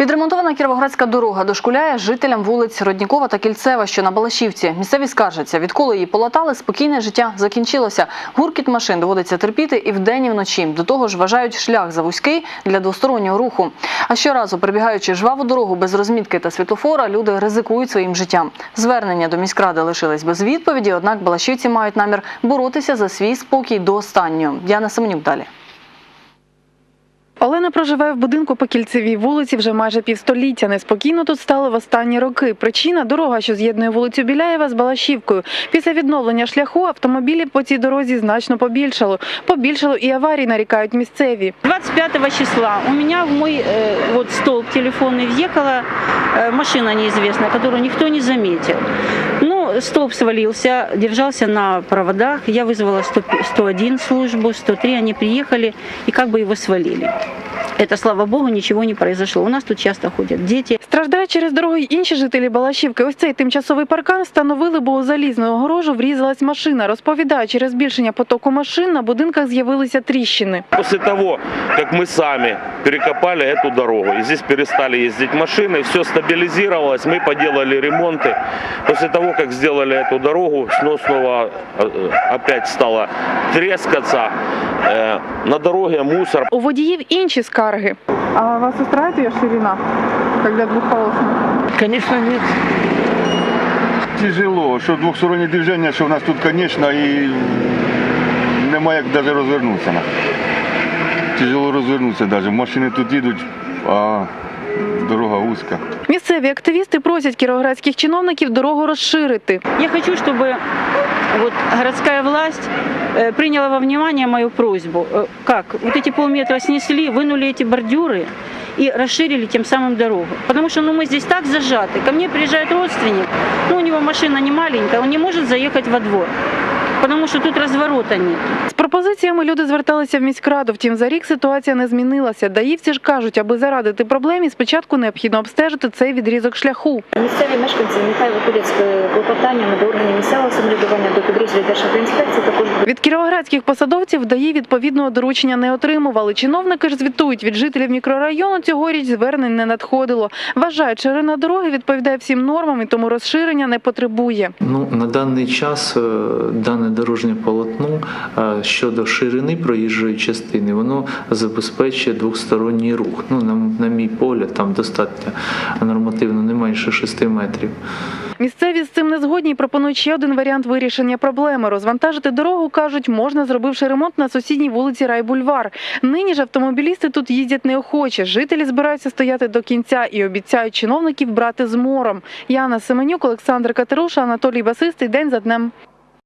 Відремонтована кіровоградська дорога дошкуляє жителям вулиць Роднікова та Кільцева, що на Балашівці. Місцеві скаржаться, відколи її полатали, спокійне життя закінчилося. Гуркіт машин доводиться терпіти і вдень, і вночі. До того ж, вважають шлях завузький для двостороннього руху. А щоразу, прибігаючи жваву дорогу без розмітки та світлофора, люди ризикують своїм життям. Звернення до міськради лишились без відповіді, однак балашівці мають намір боротися за свій спокій до останнього. Яна Семенюк далі. Олена проживає в будинку по кільцевій вулиці вже майже півстоліття. Неспокійно тут стало в останні роки. Причина дорога, що з'єднує вулицю Біляєва з Балашівкою. Після відновлення шляху автомобілів по цій дорозі значно побільшало. Побільшало і аварій, нарікають місцеві. 25 числа у меня в мой э, вот столб телефонный въехала э, машина неизвестная, которую никто не заметил. Ну, столб свалился, держался на проводах. Я вызвала 100 101 службу, 103, они приехали и как бы его свалили. Это, слава богу, ничего не произошло. У нас тут часто ходят дети. Страждають через дорогу й інші жителі Балашівки. Ось цей тимчасовий паркан встановили, бо у залізну огорожу врізалась машина. Розповідає, через збільшення потоку машин на будинках з'явилися тріщини. После того, как мы сами перекопали эту дорогу, и здесь перестали ездить машины, все стабилизировалось, мы поделали ремонты. После того, как сделали эту дорогу, снова, снова э, опять стало трескаться. Э, На дороге мусор, У водіїв інші скарги. А вас устраивает ее ширина, когда двухполосная? Конечно, нет. Тяжело, що двостороннє движення, що в нас тут, звісно, і немає як навіть розвернутися. Тяжело розвернутися навіть. Машини тут їдуть, а дорога вузька. Місцеві активісти просять кіровоградських чиновників дорогу розширити. Я хочу, чтобы вот городская власть э, приняла во внимание мою просьбу. Э, Как? Вот эти полметра снесли, вынули эти бордюры и расширили тем самым дорогу. Потому что ну, мы здесь так зажаты. Ко мне приезжает родственник, ну, у него машина не маленькая, он не может заехать во двор. Потому что тут разворота нет. Пропозиціями люди зверталися в міськраду. Втім, за рік ситуація не змінилася. Даївці ж кажуть, аби зарадити проблемі, спочатку необхідно обстежити цей відрізок шляху. Місцеві мешканці нехай виходять з клопотаннями до органів місцевого самоврядування, до підрозділів Державтоінспекції, також Від кіровоградських посадовців даї відповідного доручення не отримували. Чиновники ж звітують, від жителів мікрорайону цьогоріч звернень не надходило. Вважають, ширина дороги відповідає всім нормам і тому розширення не потребує. Ну, на даний час е, дане дорожнє полотно е, щодо ширини проїжджої частини, воно забезпечує двосторонній рух. Ну, на, на мій погляд, там достатньо нормативно не менше 6 метрів. Місцеві з цим не згодні пропонують ще один варіант вирішення проблеми. Розвантажити дорогу, кажуть, можна, зробивши ремонт на сусідній вулиці Райбульвар. Нині ж автомобілісти тут їздять неохоче. Жителі збираються стояти до кінця і обіцяють чиновників брати з мором. Яна Семенюк, Олександр Катеруша, Анатолій Басистий. День за днем.